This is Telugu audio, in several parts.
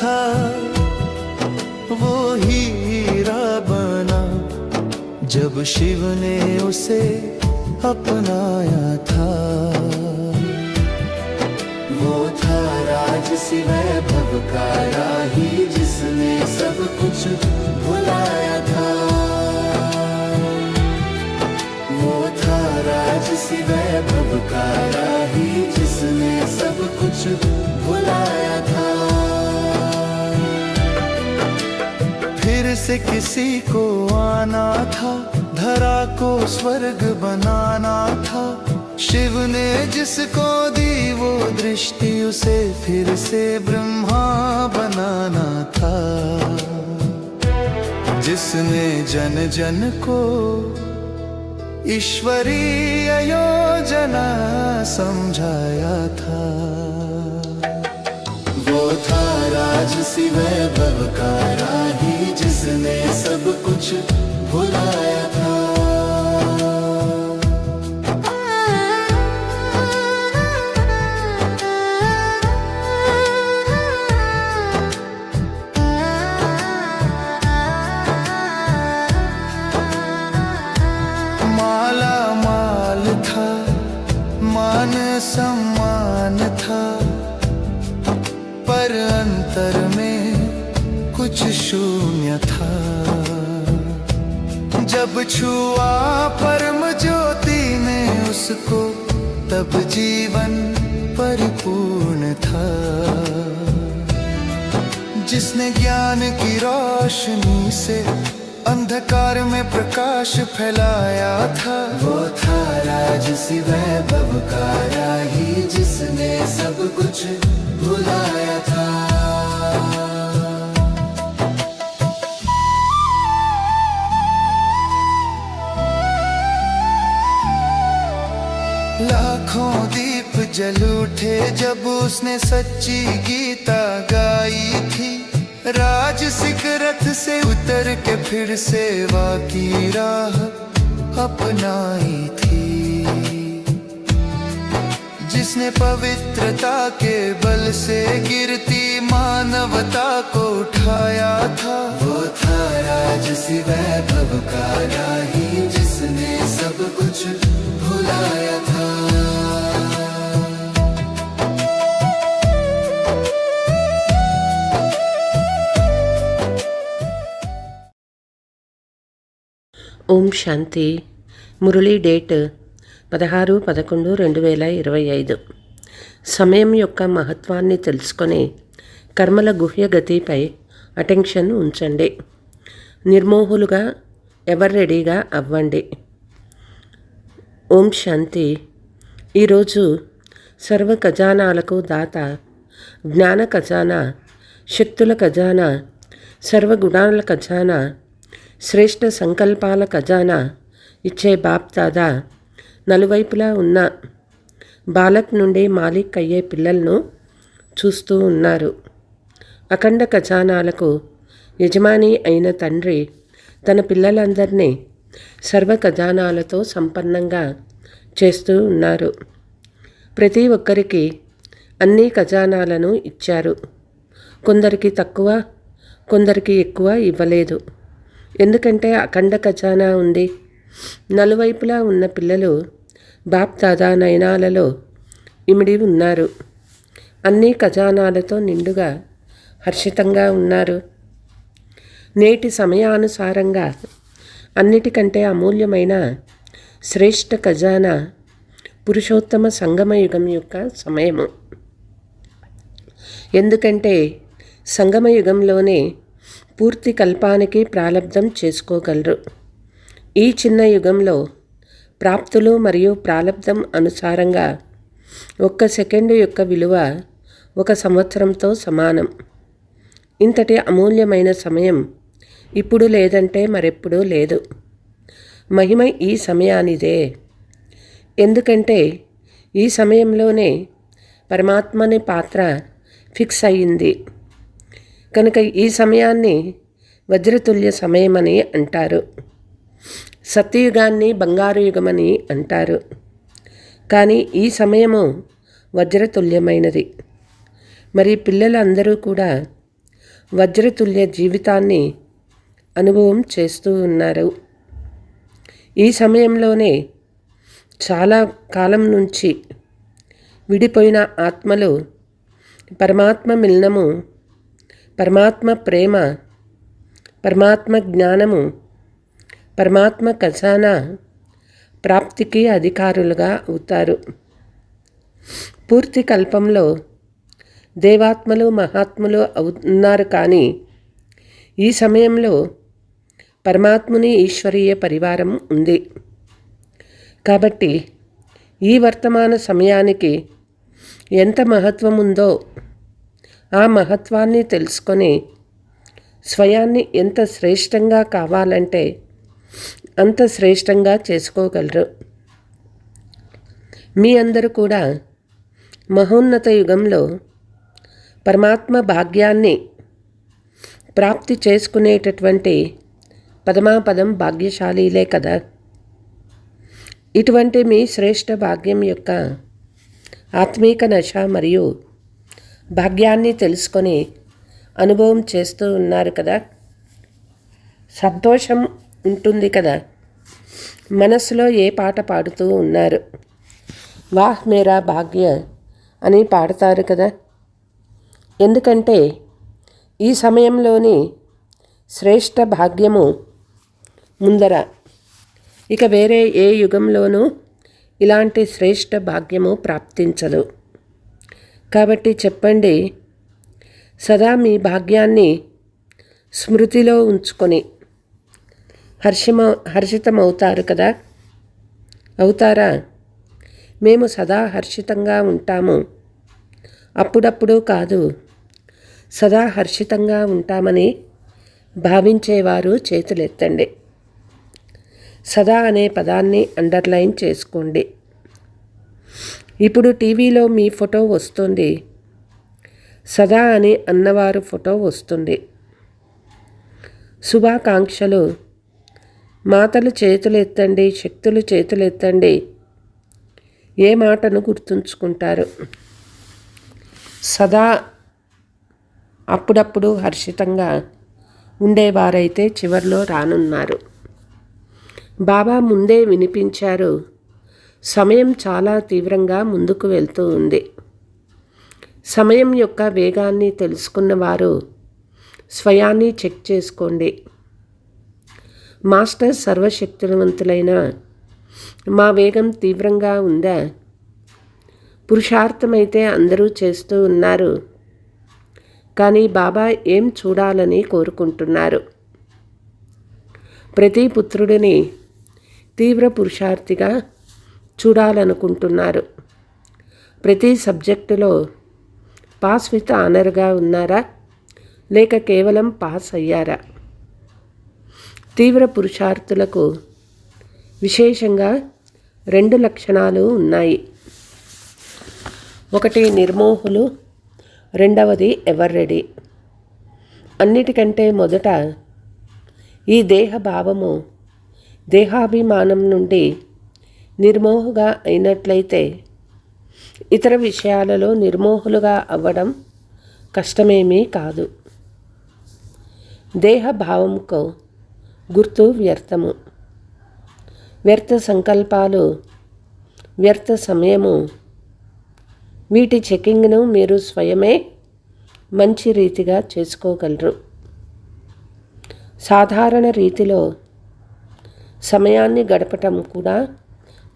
था, वो हीरा बना। जब शिव ने उसे अपनाया था, वो था राजसी वैभव का राही जिसने सब कुछ भुलाया था। वो था राजसी वैभव का राही जिसने सब कुछ भुलाया था। से किसी को आना था, धरा को स्वर्ग बनाना था। शिव ने जिसको दी वो दृष्टि उसे फिर से ब्रह्मा बनाना था। जिसने जन जन को ईश्वरीय योजना समझाया था। वो था राजसी वैभव का You. ज्ञान की रोशनी से अंधकार में प्रकाश फैलाया था। वो था राजसी वैभव का राही जिसने सब कुछ भुलाया था। लाखों दीप जल उठे जब उसने सच्ची गीता गाई थी। राजसिक रथ से उतर के फिर सेवा की राह अपनाई थी। जिसने पवित्रता के बल से गिरती मानवता को उठाया था। वो था राजसी वैभव का राही जिसने सब कुछ ఓం శాంతి. మురళీ డేట్ పదహారు పదకొండు రెండు వేల ఇరవై ఐదు. సమయం యొక్క మహత్వాన్ని తెలుసుకొని కర్మల గుహ్య గతిపై అటెన్షన్ ఉంచండి. నిర్మోహులుగా ఎవర్ రెడీగా అవ్వండి. ఓం శాంతి. ఈరోజు సర్వ ఖజానాలకు దాత జ్ఞాన ఖజానా శక్తుల ఖజానా సర్వగుణాల ఖజానా శ్రేష్ఠ సంకల్పాల ఖజానా ఇచ్చే బాప్దాదా నలువైపులా ఉన్న బాలక్ నుండి మాలిక్ అయ్యే పిల్లలను చూస్తూ ఉన్నారు. అఖండ ఖజానాలకు యజమాని అయిన తండ్రి తన పిల్లలందరినీ సర్వ ఖజానాలతో సంపన్నంగా చేస్తూ ఉన్నారు. ప్రతి ఒక్కరికి అన్ని ఖజానాలను ఇచ్చారు. కొందరికి తక్కువ కొందరికి ఎక్కువ ఇవ్వలేదు. ఎందుకంటే అఖండ ఖజానా ఉంది. నలువైపులా ఉన్న పిల్లలు బాప్ దాదా నయనాలలో ఇమిడి ఉన్నారు. అన్ని ఖజానాలతో నిండుగా హర్షితంగా ఉన్నారు. నేటి సమయానుసారంగా అన్నిటికంటే అమూల్యమైన శ్రేష్ఠ ఖజానా పురుషోత్తమ సంగమయుగం యొక్క సమయము. ఎందుకంటే సంగమయుగంలోనే పూర్తి కల్పానికి ప్రారంధం చేసుకోగలరు. ఈ చిన్న యుగంలో ప్రాప్తులు మరియు ప్రారంధం అనుసారంగా ఒక్క సెకండు యొక్క విలువ ఒక సంవత్సరంతో సమానం. ఇంతటి అమూల్యమైన సమయం ఇప్పుడు లేదంటే మరెప్పుడూ లేదు. మహిమ ఈ సమయానిదే. ఎందుకంటే ఈ సమయంలోనే పరమాత్మని పాత్ర ఫిక్స్ అయ్యింది కనుక ఈ సమయాన్ని వజ్రతుల్య సమయమని అంటారు. సత్యయుగాన్ని బంగారు యుగమని అంటారు. కానీ ఈ సమయము వజ్రతుల్యమైనది. మరి పిల్లలందరూ కూడా వజ్రతుల్య జీవితాన్ని అనుభవం చేస్తూ ఉన్నారు. ఈ సమయంలోనే చాలా కాలం నుంచి విడిపోయిన ఆత్మలు పరమాత్మ మిలనము పరమాత్మ ప్రేమ పరమాత్మ జ్ఞానము పరమాత్మ ఖజానా ప్రాప్తికి అధికారులుగా అవుతారు. పూర్తి కల్పంలో దేవాత్మలు మహాత్ములు అవుతున్నారు కానీ ఈ సమయంలో పరమాత్ముని ఈశ్వరీయ పరివారం ఉంది. కాబట్టి ఈ వర్తమాన సమయానికి ఎంత మహత్వం ఉందో ఆ మహత్వాన్ని తెలుసుకొని స్వయాన్ని ఎంత శ్రేష్టంగా కావాలంటే అంత శ్రేష్టంగా చేసుకోగలరు. మీ అందరూ కూడా మహోన్నత యుగంలో పరమాత్మ భాగ్యాన్ని ప్రాప్తి చేసుకునేటటువంటి పదమాపదం భాగ్యశాలీలే కదా. ఇటువంటి మీ శ్రేష్ఠ భాగ్యం యొక్క ఆత్మీక నశ మరియు భాగ్యాన్ని తెలుసుకొని అనుభవం చేస్తూ ఉన్నారు కదా. సంతోషం ఉంటుంది కదా. మనసులో ఏ పాట పాడుతూ ఉన్నారు? వాహ్ మేరా భాగ్య అని పాడతారు కదా. ఎందుకంటే ఈ సమయంలోని శ్రేష్ఠ భాగ్యము ముందర. ఇక వేరే ఏ యుగంలోనూ ఇలాంటి శ్రేష్ఠ భాగ్యము ప్రాప్తించదు. కాబట్టి చెప్పండి. సదా మీ భాగ్యాన్ని స్మృతిలో ఉంచుకొని హర్షమ హర్షితమవుతారు కదా? అవుతారా? మేము సదా హర్షితంగా ఉంటాము. అప్పుడప్పుడు కాదు. సదా హర్షితంగా ఉంటామని భావించేవారు చేతులెత్తండి. సదా అనే పదాన్ని అండర్లైన్ చేసుకోండి. ఇప్పుడు టీవీలో మీ ఫోటో వస్తుంది. సదా అని అన్నవారు ఫోటో వస్తుంది. శుభాకాంక్షలు. మాతలు చేతులు ఎత్తండి శక్తులు చేతులు ఎత్తండి. ఏ మాటను గుర్తుంచుకుంటారు? సదా అప్పుడప్పుడు హర్షితంగా ఉండేవారైతే చివరిలో రానున్నారు. బాబా ముందే వినిపించారు. సమయం చాలా తీవ్రంగా ముందుకు వెళ్తూ ఉంది. సమయం యొక్క వేగాన్ని తెలుసుకున్న వారు స్వయాన్ని చెక్ చేసుకోండి. మాస్టర్ సర్వశక్తివంతులైన మా వేగం తీవ్రంగా ఉందా? పురుషార్థమైతే అందరూ చేస్తూ ఉన్నారు. కానీ బాబా ఏం చూడాలని కోరుకుంటున్నారు? ప్రతి పుత్రుడిని తీవ్ర పురుషార్థిగా చూడాలనుకుంటున్నారు. ప్రతి సబ్జెక్టులో పాస్ విత్ ఆనర్గా ఉన్నారా? లేక కేవలం పాస్ అయ్యారా? తీవ్ర పురుషార్థులకు విశేషంగా రెండు లక్షణాలు ఉన్నాయి. ఒకటి నిర్మోహులు రెండవది ఎవర్ రెడీ అన్నిటికంటే మొదట ఈ దేహ భావము దేహాభిమానం నుండి నిర్మోహుగా అయినట్లయితే ఇతర విషయాలలో నిర్మోహులుగా అవ్వడం కష్టమేమీ కాదు. దేహభావంకు గుర్తు వ్యర్థము. వ్యర్థ సంకల్పాలు వ్యర్థ సమయము వీటి చెకింగ్ను మీరు స్వయమే మంచి రీతిగా చేసుకోగలరు. సాధారణ రీతిలో సమయాన్ని గడపటం కూడా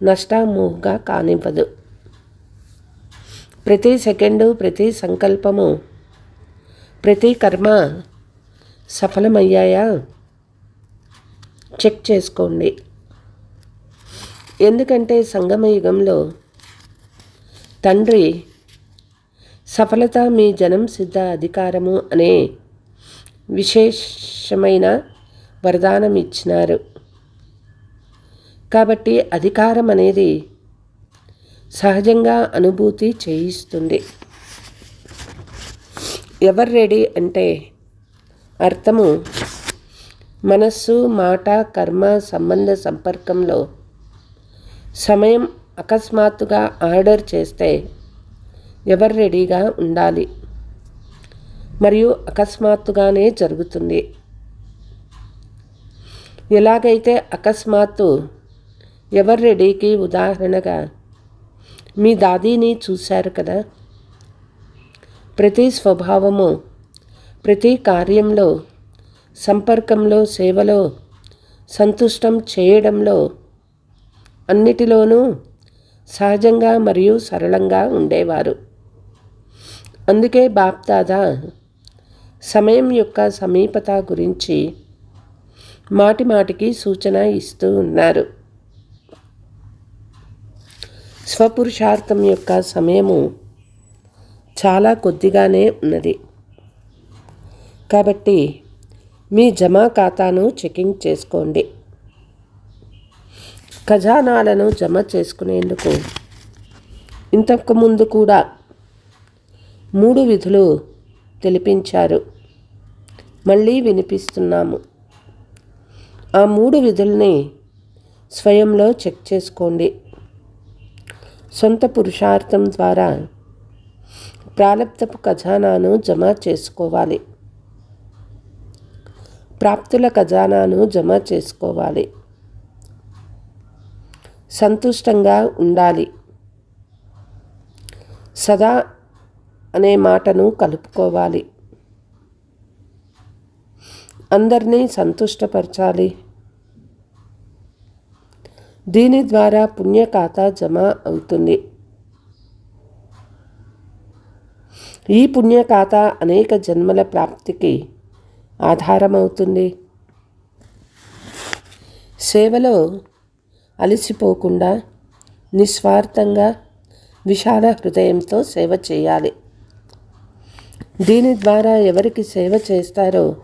నష్టాముగా కానివ్వదు. ప్రతి సెకండు ప్రతి సంకల్పము ప్రతి కర్మ సఫలమయ్యాయా? చెక్ చేసుకోండి. ఎందుకంటే సంగమ యుగంలో తండ్రి సఫలత మీ జనం సిద్ధ అధికారము అనే విశేషమైన వరదానం ఇచ్చినారు కాబట్టి అధికారం అనేది సహజంగా అనుభూతి చేయిస్తుంది. ఎవర్ రెడీ అంటే అర్థము మనస్సు మాట కర్మ సంబంధ సంపర్కంలో సమయం అకస్మాత్తుగా ఆర్డర్ చేస్తే ఎవరు రెడీగా ఉండాలి? మరియు అకస్మాత్తుగానే జరుగుతుంది. ఎలాగైతే అకస్మాత్తు రెడీకి ఉదాహరణగా? మీ దాదీని చూశారు కదా? ప్రతి స్వభావము ప్రతి కార్యంలో సంపర్కంలో సేవలో సంతుష్టం చేయడంలో అన్నిటిలోనూ సహజంగా మరియు సరళంగా ఉండేవారు. అందుకే బాప్దాదా సమయం యొక్క సమీపత గురించి మాటి మాటికి సూచన ఇస్తూ ఉన్నారు. స్వపురుషార్థం యొక్క సమయము చాలా కొద్దిగానే ఉన్నది. కాబట్టి మీ జమా ఖాతాను చెకింగ్ చేసుకోండి. ఖజానాలను జమ చేసుకునేందుకు ఇంతకుముందు కూడా మూడు విధులు తెలిపించారు. మళ్ళీ వినిపిస్తున్నాము. ఆ మూడు విధుల్ని స్వయంలో చెక్ చేసుకోండి. సొంత పురుషార్థం ద్వారా ప్రాలబ్ధపు ఖజానాను జమ చేసుకోవాలి. ప్రాప్తుల ఖజానాను జమ చేసుకోవాలి. సంతుష్టంగా ఉండాలి. సదా అనే మాటను కలుపుకోవాలి. అందరినీ సంతుష్టపరచాలి. దీని ద్వారా పుణ్య ఖాతా జమ అవుతుంది. ఈ పుణ్య ఖాతా అనేక జన్మల ప్రాప్తికి ఆధారమవుతుంది. సేవలో అలసిపోకుండా నిస్వార్థంగా విశాల హృదయంతో సేవ చేయాలి. దీని ద్వారా ఎవరికి సేవ చేస్తారో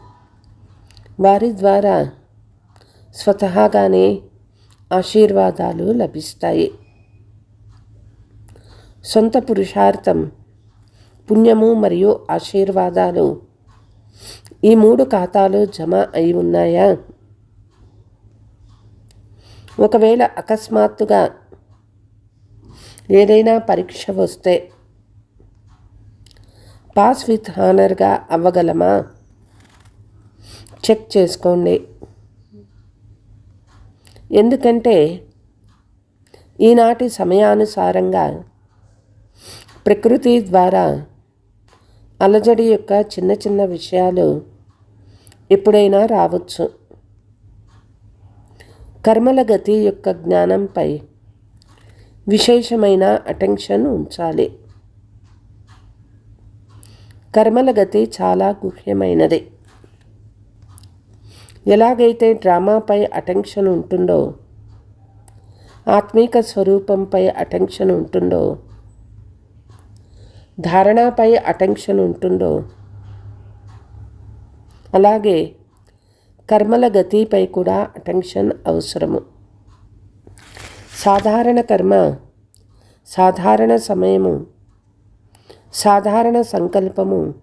వారి ద్వారా స్వతహాగానే ఆశీర్వాదాలు లభిస్తాయి. సొంత పురుషార్థం పుణ్యము మరియు ఆశీర్వాదాలు ఈ మూడు ఖాతాలు జమ అయి ఉన్నాయా? ఒకవేళ అకస్మాత్తుగా ఏదైనా పరీక్ష వస్తే పాస్ విత్ హానర్గా అవ్వగలమా? చెక్ చేసుకోండి. ఎందుకంటే ఈనాటి సమయానుసారంగా ప్రకృతి ద్వారా అలజడి యొక్క చిన్న చిన్న విషయాలు ఎప్పుడైనా రావచ్చు. కర్మల గతి యొక్క జ్ఞానంపై విశేషమైన అటెన్షన్ ఉంచాలి. కర్మల గతి చాలా గుహ్యమైనది ఎలాగైతే డ్రామాపై అటెన్షన్ ఉంటుందో ఆత్మీక స్వరూపంపై అటెన్షన్ ఉంటుందో ధారణపై అటెన్షన్ ఉంటుందో అలాగే కర్మల గతిపై కూడా అటెన్షన్ అవసరము. సాధారణ కర్మ సాధారణ సమయము సాధారణ సంకల్పము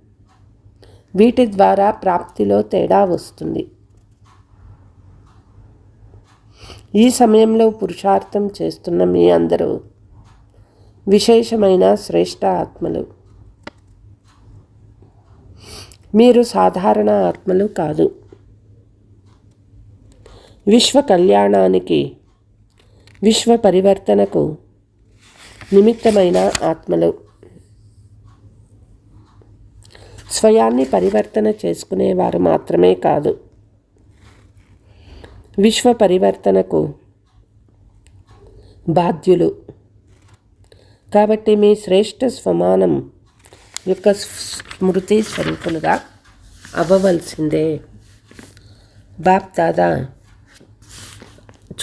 వీటి ద్వారా ప్రాప్తిలో తేడా వస్తుంది. ఈ సమయంలో పురుషార్థం చేస్తున్న మీ అందరూ విశేషమైన శ్రేష్ట ఆత్మలు. మీరు సాధారణ ఆత్మలు కాదు. విశ్వ కళ్యాణానికి విశ్వ పరివర్తనకు నిమిత్తమైన ఆత్మలు. స్వయాన్ని పరివర్తన చేసుకునేవారు మాత్రమే కాదు. విశ్వ పరివర్తనకు బాధ్యులు. కాబట్టి మీ శ్రేష్ఠ స్వమానం యొక్క స్మృతి స్వరూపులుగా అవ్వవలసిందే. బాప్ దాదా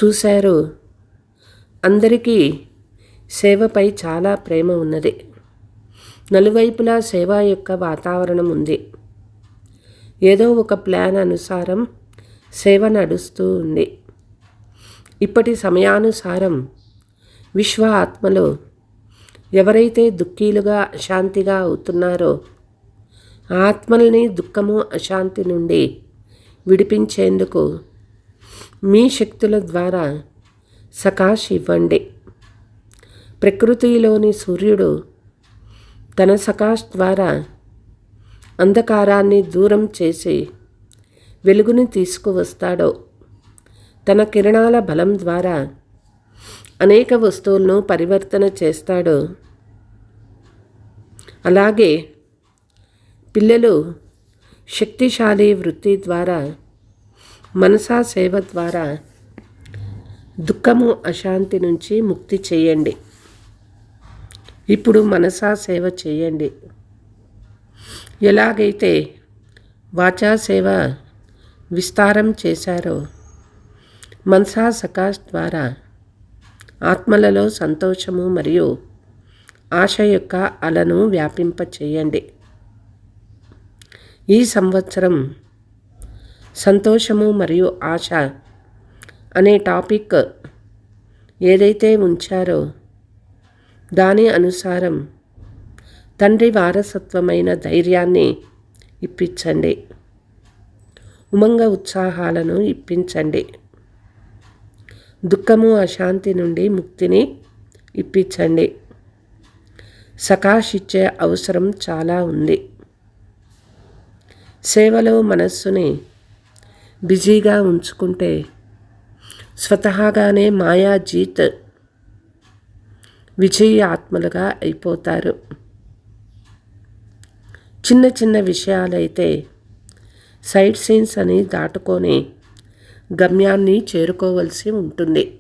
చూశారు. అందరికీ సేవపై చాలా ప్రేమ ఉన్నది. నలువైపులా సేవ యొక్క వాతావరణం ఉంది. ఏదో ఒక ప్లాన్ అనుసారం సేవ నడుస్తూ ఉంది. ఇప్పటి సమయానుసారం విశ్వ ఆత్మలో ఎవరైతే దుఃఖీలుగా అశాంతిగా అవుతున్నారో ఆత్మల్ని దుఃఖము అశాంతి నుండి విడిపించేందుకు మీ శక్తుల ద్వారా సకాష్ ఇవ్వండి. ప్రకృతిలోని సూర్యుడు తన సకాష్ ద్వారా అంధకారాన్ని దూరం చేసి వెలుగుని తీసుకువస్తాడో. తన కిరణాల బలం ద్వారా అనేక వస్తువులను పరివర్తన చేస్తాడో. అలాగే పిల్లలు శక్తిశాలి వృత్తి ద్వారా మనసా సేవ ద్వారా దుఃఖము అశాంతి నుంచి ముక్తి చేయండి. ఇప్పుడు మనసా సేవ చేయండి. ఎలాగైతే వాచా సేవ విస్తారం చేశారో? మన్సా సకాష్ ద్వారా ఆత్మలలో సంతోషము మరియు ఆశ యొక్క అలను వ్యాపింప చేయండి ఈ సంవత్సరం సంతోషము మరియు ఆశ అనే టాపిక్ ఏదైతే ఉంచారో దాని అనుసారం తండ్రి వారసత్వమైన ధైర్యాన్ని ఇప్పించండి. ఉమంగ ఉత్సాహాలను ఇప్పించండి. దుఃఖము అశాంతి నుండి ముక్తిని ఇప్పించండి. సకాష్ ఇచ్చే అవసరం చాలా ఉంది. సేవలో మనస్సుని బిజీగా ఉంచుకుంటే స్వతహాగానే మాయాజీత్ విజయాత్మలుగా అయిపోతారు. చిన్న చిన్న విషయాలైతే సైట్ సీన్స్ అని దాటుకొని గమ్యాన్ని చేరుకోవలసి ఉంటుంది.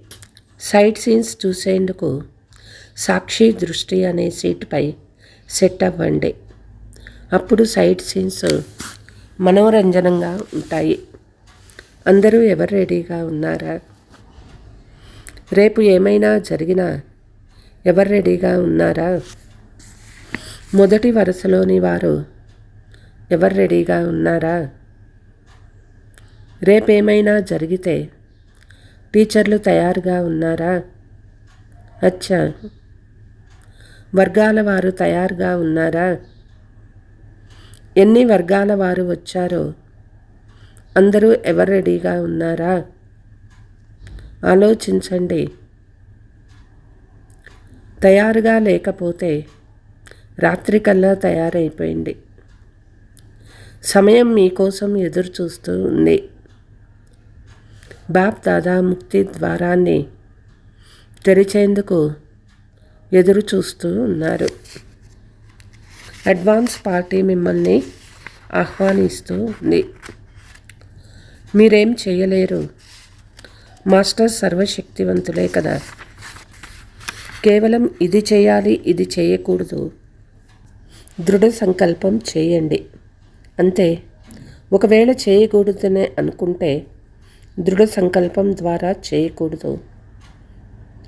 సైట్ సీన్స్ చూసేందుకు సాక్షి దృష్టి అనే సీటుపై సెట్ అవ్వండి. అప్పుడు సైట్ సీన్స్ మనోరంజనంగా ఉంటాయి. అందరూ ఎవరు రెడీగా ఉన్నారా? రేపు ఏమైనా జరిగినా ఎవరు రెడీగా ఉన్నారా? మొదటి వరుసలోని వారు ఎవరు రెడీగా ఉన్నారా? రేపేమైనా జరిగితే టీచర్లు తయారుగా ఉన్నారా? అచ్చా. వర్గాల వారు తయారుగా ఉన్నారా? ఎన్ని వర్గాల వారు వచ్చారో? అందరూ ఎవరు రెడీగా ఉన్నారా? ఆలోచించండి. తయారుగా లేకపోతే రాత్రికల్లా తయారైపోయింది. సమయం మీకోసం ఎదురు చూస్తూ ఉంది. బాప్ దాదా ముక్తి ద్వారాన్ని తెరిచేందుకు ఎదురు చూస్తూ ఉన్నారు. అడ్వాన్స్ పార్టీ మిమ్మల్ని ఆహ్వానిస్తూ ఉంది. మీరేం చేయలేరు. మాస్టర్ సర్వశక్తివంతులే కదా. కేవలం ఇది చేయాలి ఇది చేయకూడదు. దృఢ సంకల్పం చేయండి. అంతే. ఒకవేళ చేయకూడదనే అనుకుంటే దృఢ సంకల్పం ద్వారా చేయకూడదు.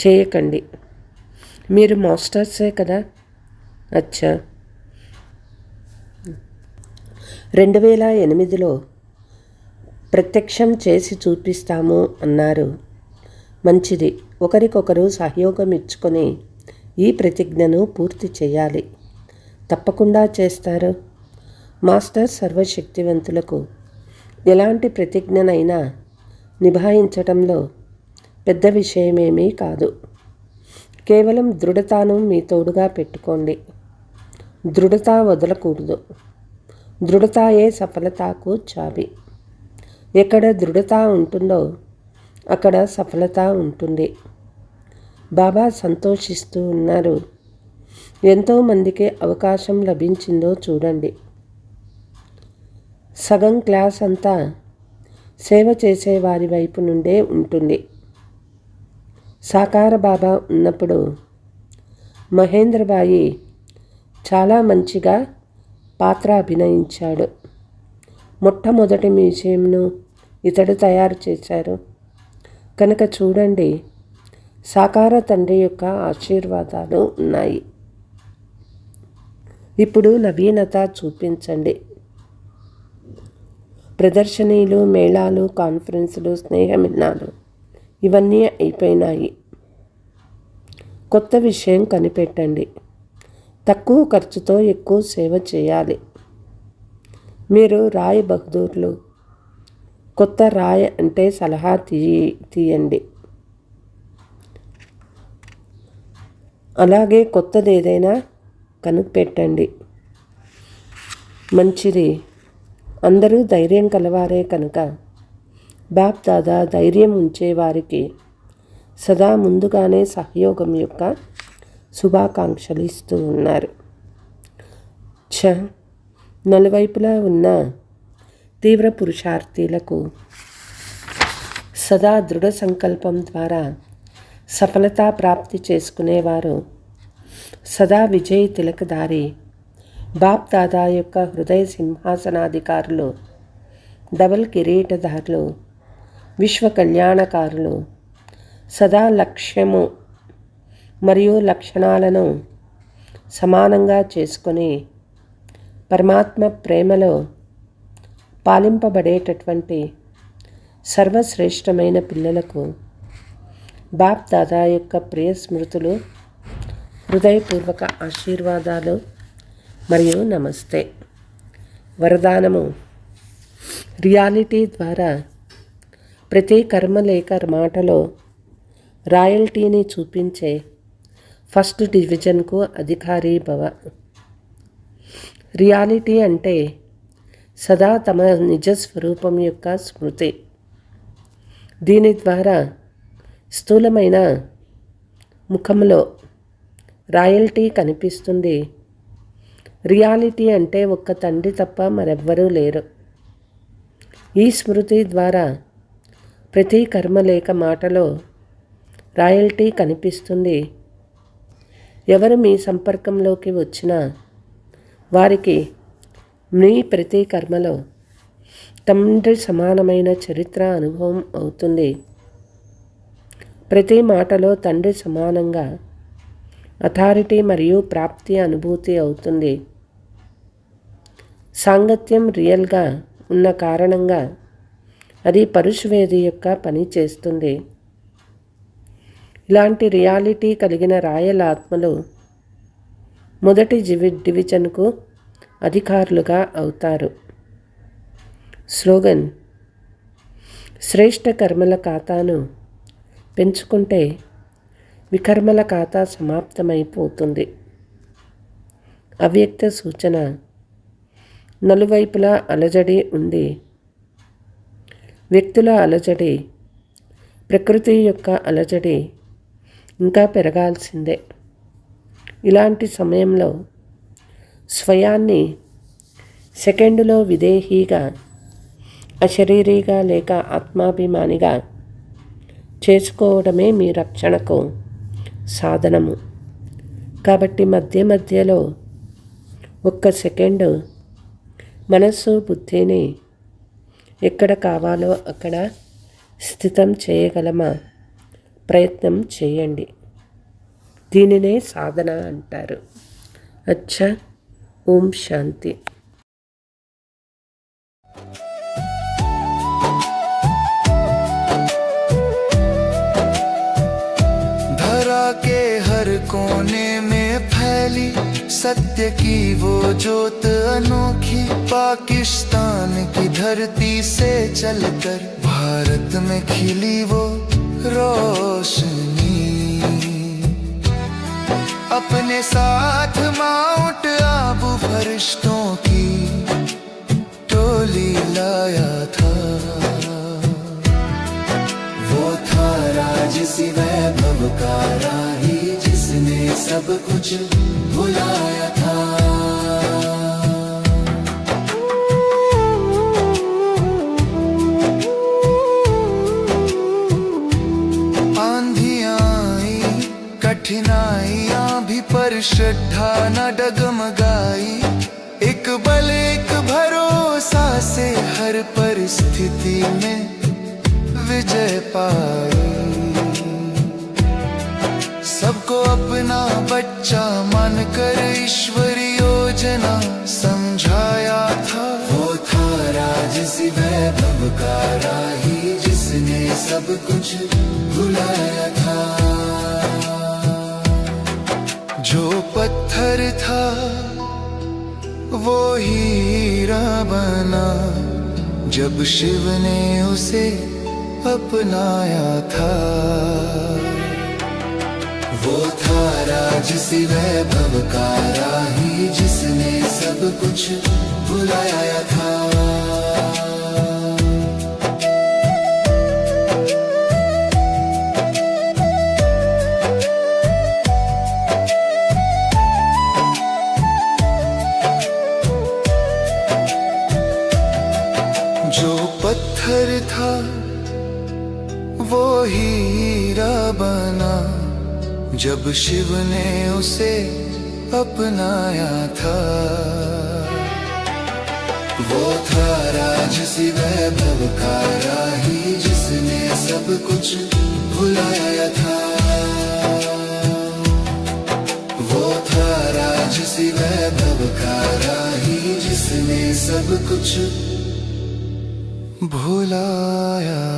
చేయకండి. మీరు మాస్టర్సే కదా? అచ్చా. రెండు వేల ఎనిమిదిలో ప్రత్యక్షం చేసి చూపిస్తాము అన్నారు. మంచిది. ఒకరికొకరు సహయోగం ఇచ్చుకొని ఈ ప్రతిజ్ఞను పూర్తి చేయాలి. తప్పకుండా చేస్తారు. మాస్టర్ సర్వశక్తివంతులకు ఎలాంటి ప్రతిజ్ఞనైనా నిభాయించటంలో పెద్ద విషయమేమీ కాదు. కేవలం దృఢతను మీ తోడుగా పెట్టుకోండి. దృఢత వదలకూడదు. దృఢతాయే సఫలతకు చాబి. ఎక్కడ దృఢత ఉంటుందో అక్కడ సఫలత ఉంటుంది. బాబా సంతోషిస్తూ ఉన్నారు. ఎంతోమందికి అవకాశం లభించిందో చూడండి. సగం క్లాస్ అంతా సేవ చేసే వారి వైపు నుండే ఉంటుంది. సాకార బాబా ఉన్నప్పుడు మహేంద్రబాయి చాలా మంచిగా పాత్ర అభినయించాడు. మొట్టమొదటి మ్యూజియంను ఇతడు తయారు చేశారు. కనుక చూడండి సాకార తండ్రి యొక్క ఆశీర్వాదాలు ఉన్నాయి. ఇప్పుడు నవీనత చూపించండి. ప్రదర్శనీలు మేళాలు కాన్ఫరెన్సులు స్నేహమిన్నాలు. ఇవన్నీ అయిపోయినాయి. కొత్త విషయం కనిపెట్టండి. తక్కువ ఖర్చుతో ఎక్కువ సేవ చేయాలి. మీరు రాయ్ బహదూర్లు. కొత్త రాయ్ అంటే సలహా తీ తీయండి. అలాగే కొత్తది ఏదైనా కనుపెట్టండి. మంచిది. అందరూ ధైర్యం కలవారే కనుక. బాప్ దాదా ధైర్యం ఉంచేవారికి సదా ముందుగానే సహయోగం యొక్క శుభాకాంక్షలు ఇస్తూ ఉన్నారు. ఛ! నలువైపులా ఉన్న తీవ్ర పురుషార్థీలకు సదా దృఢ సంకల్పం ద్వారా సఫలతా ప్రాప్తి చేసుకునేవారు సదా విజయ్ తిలకదారి బాప్ దాదా యొక్క హృదయ సింహాసనాధికారులు డబల్ కిరీటదారులు విశ్వ కళ్యాణకారులు సదా లక్ష్యము మరియు లక్షణాలను సమానంగా చేసుకొని పరమాత్మ ప్రేమలో పాలింపబడేటటువంటి సర్వశ్రేష్టమైన పిల్లలకు బాప్ దాదా యొక్క ప్రియ స్మృతులు హృదయపూర్వక ఆశీర్వాదాలు మరియు నమస్తే. వరదానము. రియాలిటీ ద్వారా ప్రతి కర్మ లేక మాటలో రాయల్టీని చూపించే ఫస్ట్ డివిజన్కు అధికారి భవ. రియాలిటీ అంటే సదా తమ నిజ స్వరూపం యొక్క స్మృతి. దీని ద్వారా స్థూలమైన ముఖంలో రాయల్టీ కనిపిస్తుంది. రియాలిటీ అంటే ఒక్క తండ్రి తప్ప మరెవ్వరూ లేరు. ఈ స్మృతి ద్వారా ప్రతి కర్మ లేక మాటలో రాయల్టీ కనిపిస్తుంది. ఎవరు మీ సంపర్కంలోకి వచ్చినా వారికి మీ ప్రతి కర్మలో తండ్రి సమానమైన చరిత్ర అనుభవం అవుతుంది. ప్రతి మాటలో తండ్రి సమానంగా అథారిటీ మరియు ప్రాప్తి అనుభూతి అవుతుంది. సాంగత్యం రియల్గా ఉన్న కారణంగా అది పరుషువేది యొక్క పని చేస్తుంది. ఇలాంటి రియాలిటీ కలిగిన రాయల ఆత్మలు మొదటి జివి డివిజన్కు అధికారులుగా అవుతారు. స్లోగన్ శ్రేష్ఠ కర్మల ఖాతాను పెంచుకుంటే వికర్మల ఖాతా సమాప్తమైపోతుంది. అవ్యక్త సూచన నలువైపులా అలజడి ఉంది. వ్యక్తుల అలజడి ప్రకృతి యొక్క అలజడి ఇంకా పెరగాల్సిందే. ఇలాంటి సమయంలో స్వయాన్ని సెకండులో విదేహీగా అశరీరీగా లేక ఆత్మాభిమానిగా చేసుకోవడమే మీ రక్షణకు సాధనము. కాబట్టి మధ్య మధ్యలో ఒక్క సెకండు మనస్సు బుద్ధిని ఎక్కడ కావాలో అక్కడ స్థితం చేయగలమా ప్రయత్నం చేయండి దీనినే సాధన అంటారు అచ్చా ఓం శాంతి धरा के हर कोने में फैली, सत्य की वो जोत अनोखी, पाकिस्तान की धरती से चलकर भारत में खिली वो रोशनी। अपने साथ माउंट आबू फरिश्तों की टोली लाया था। वो था राजसी वैभव का राही। जिसने सब कुछ भुलाया था। आंधियाँ आई कठिनाइयाँ भी पर श्रद्धा न डगमगाई। एक बल, एक भरोसा से हर परिस्थिति में विजय पाई। अपना बच्चा मानकर ईश्वरी योजना समझाया था। वो था राजसी वैभव का राही जिसने सब कुछ भुलाया था। जो पत्थर था वो हीरा बना। जब शिव ने उसे अपनाया था। वो था राज वैभव का राही जिसने सब कुछ बुलाया था। जब शिव ने उसे अपनाया था। वो था राजसी वैभव का राही, जिसने सब कुछ भुलाया था। वो था राजसी वैभव का राही, जिसने सब कुछ भुलाया।